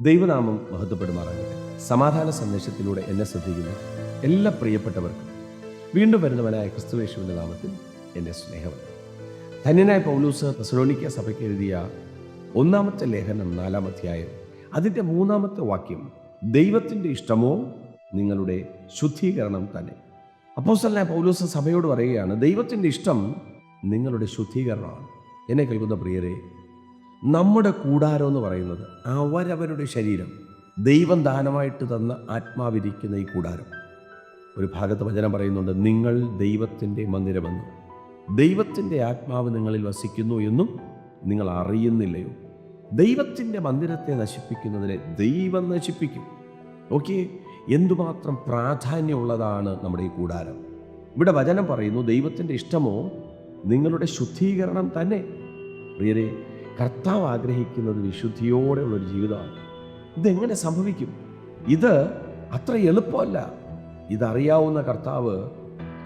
ദൈവനാമം മഹത്വപ്പെടുമാറാകട്ടെ. സമാധാന സന്ദേശത്തിലൂടെ എന്നെ ശ്രദ്ധിക്കുന്ന എല്ലാ പ്രിയപ്പെട്ടവർക്കും വീണ്ടും വരുന്നവനായ ക്രിസ്തുവേശുവിന്റെ നാമത്തിൽ എന്റെ സ്നേഹം ധന്യനായ പൗലൂസ് തെസലോണിക്ക സഭയ്ക്ക് എഴുതിയ ഒന്നാമത്തെ ലേഖനം നാലാമധ്യായം അതിന്റെ മൂന്നാമത്തെ വാക്യം ദൈവത്തിന്റെ ഇഷ്ടമോ നിങ്ങളുടെ ശുദ്ധീകരണം തന്നെ. അപ്പോസ്തലനായ പൗലൂസ് സഭയോട് പറയുകയാണ് ദൈവത്തിന്റെ ഇഷ്ടം നിങ്ങളുടെ ശുദ്ധീകരണമാണ്. എന്നെ കേൾക്കുന്ന പ്രിയരെ നമ്മുടെ കൂടാരം എന്ന് പറയുന്നത് അവരവരുടെ ശരീരം. ദൈവം ദാനമായിട്ട് തന്ന ആത്മാവിരിക്കുന്ന ഈ കൂടാരം. ഒരു ഭാഗത്ത് വചനം പറയുന്നുണ്ട് നിങ്ങൾ ദൈവത്തിന്റെ മന്ദിരമെന്നും ദൈവത്തിന്റെ ആത്മാവ് നിങ്ങളിൽ വസിക്കുന്നു എന്നും നിങ്ങൾ അറിയുന്നില്ലയോ? ദൈവത്തിന്റെ മന്ദിരത്തെ നശിപ്പിക്കുന്നതിനെ ദൈവം നശിപ്പിക്കും. ഓക്കെ എന്തുമാത്രം പ്രാധാന്യമുള്ളതാണ് നമ്മുടെ ഈ കൂടാരം. ഇവിടെ വചനം പറയുന്നു ദൈവത്തിന്റെ ഇഷ്ടമോ? നിങ്ങളുടെ ശുദ്ധീകരണം തന്നെ. പ്രിയരെ കർത്താവ് ആഗ്രഹിക്കുന്നത് വിശുദ്ധിയോടെയുള്ളൊരു ജീവിതമാണ്. ഇതെങ്ങനെ സംഭവിക്കും? ഇത് അത്ര എളുപ്പമല്ല. ഇതറിയാവുന്ന കർത്താവ്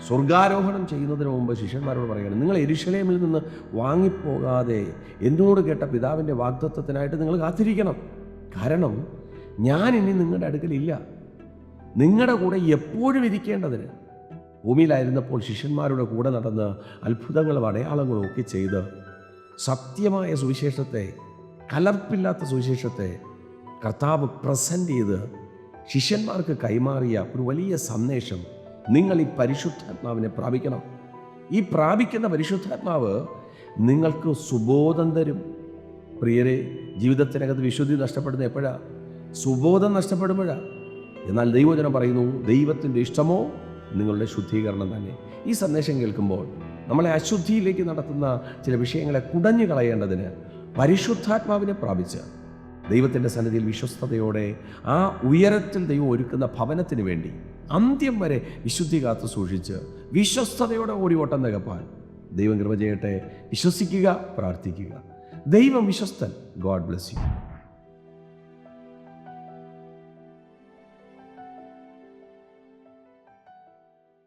സ്വർഗാരോഹണം ചെയ്യുന്നതിന് മുമ്പ് ശിഷ്യന്മാരോട് പറയുകയാണ് നിങ്ങൾ എരിശലേമിൽ നിന്ന് വാങ്ങിപ്പോകാതെ എന്നോട് കേട്ട പിതാവിന്റെ വാഗ്ദത്വത്തിനായിട്ട് നിങ്ങൾ കാത്തിരിക്കണം. കാരണം ഞാൻ ഇനി നിങ്ങളുടെ അടുക്കലില്ല. നിങ്ങളുടെ കൂടെ എപ്പോഴും ഇരിക്കേണ്ടതിന്. ഭൂമിയിലായിരുന്നപ്പോൾ ശിഷ്യന്മാരുടെ കൂടെ നടന്ന് അത്ഭുതങ്ങളും അടയാളങ്ങളും ഒക്കെ ചെയ്ത് സത്യമായ സുവിശേഷത്തെ കലർപ്പില്ലാത്ത സുവിശേഷത്തെ കർത്താവ് പ്രസന്റ് ചെയ്ത് ശിഷ്യന്മാർക്ക് കൈമാറിയ ഒരു വലിയ സന്ദേശം നിങ്ങൾ ഈ പരിശുദ്ധാത്മാവിനെ പ്രാപിക്കണം. ഈ പ്രാപിക്കുന്ന പരിശുദ്ധാത്മാവ് നിങ്ങൾക്ക് സുബോധം തരും. പ്രിയരെ ജീവിതത്തിനകത്ത് വിശുദ്ധി നഷ്ടപ്പെടുന്ന എപ്പോഴാണ് സുബോധം നഷ്ടപ്പെടുമ്പോഴാണ് എന്നാൽ ദൈവജനം പറയുന്നു ദൈവത്തിന്റെ ഇഷ്ടമോ? നിങ്ങളുടെ ശുദ്ധീകരണം തന്നെ. ഈ സന്ദേശം കേൾക്കുമ്പോൾ നമ്മളെ അശുദ്ധിയിലേക്ക് നടത്തുന്ന ചില വിഷയങ്ങളെ കുടഞ്ഞു കളയേണ്ടതിന് പരിശുദ്ധാത്മാവിനെ പ്രാപിച്ച് ദൈവത്തിന്റെ സന്നിധിയിൽ വിശ്വസ്തയോടെ ആ ഉയരത്തിൽ ദൈവം ഒരുക്കുന്ന ഭവനത്തിന് വേണ്ടി അന്ത്യം വരെ വിശുദ്ധി കാത്തു സൂക്ഷിച്ച് വിശ്വസ്തയോടെ ഓടി ഓട്ടം നികപ്പാൻ ദൈവം കൃപ ചെയ്യട്ടെ. വിശ്വസിക്കുക പ്രാർത്ഥിക്കുക. ദൈവം വിശ്വസ്തൻ. God bless you.